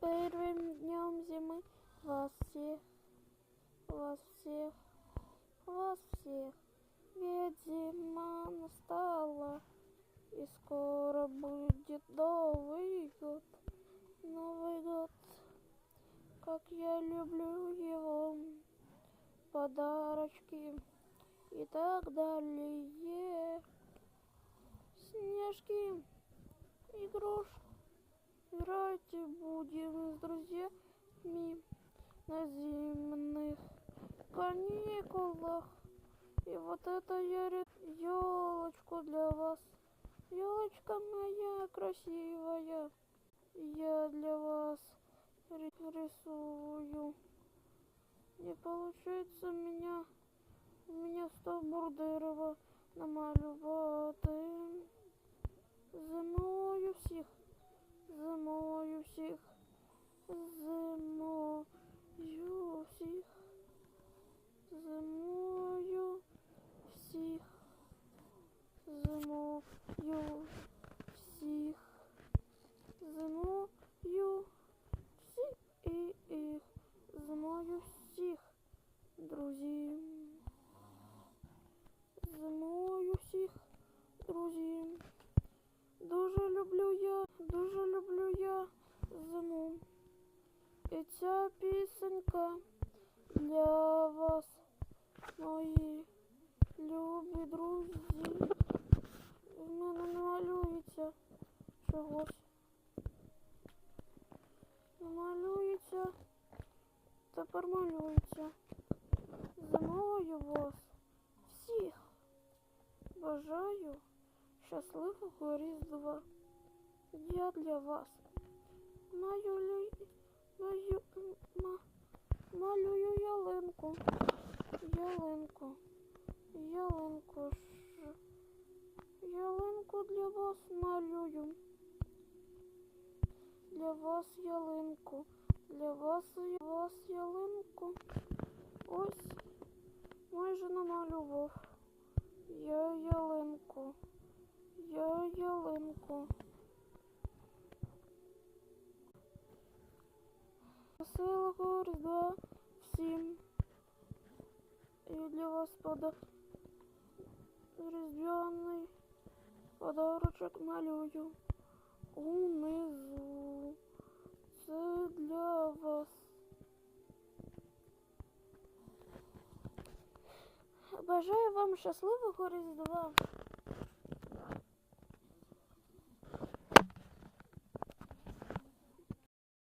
первым днем зимы вас всех, вас всех, вас всех. Ведь зима настала, и скоро будет Новый год, Новый год. Как я люблю его, подарочки и так далее. Снежки, игрушки. Играйте будем с друзьями на зимних каникулах. И вот это я елочку для вас. Елочка моя красивая. Я для вас ри- рисую. Не получается меня, у меня стовбур дерева намалювати. Зимою всіх, зимою всіх, зимою всіх, зимою всіх, зимою всіх, зимою всіх, зимою всіх, друзі. Зимою всіх, друзі. Дуже люблю я, дуже люблю я Зиму. І ця пісенька для вас, мої любі друзі. В мене не малюється чогось. Не малюється, тепер малюється. Зимою вас всіх бажаю щасливого Різдва. Я для вас малюю, маю, ма, малюю ялинку, ялинку, ялинку, ялинку для вас малюю. Для вас ялинку, для вас, я- вас ялинку. Ось майже намалював. Я ялинку. Я ялинку. Веселого Різдва всім. І для вас пода... різдвяний подарочок малюю унизу. Це для вас. Бажаю вам щасливого Різдва.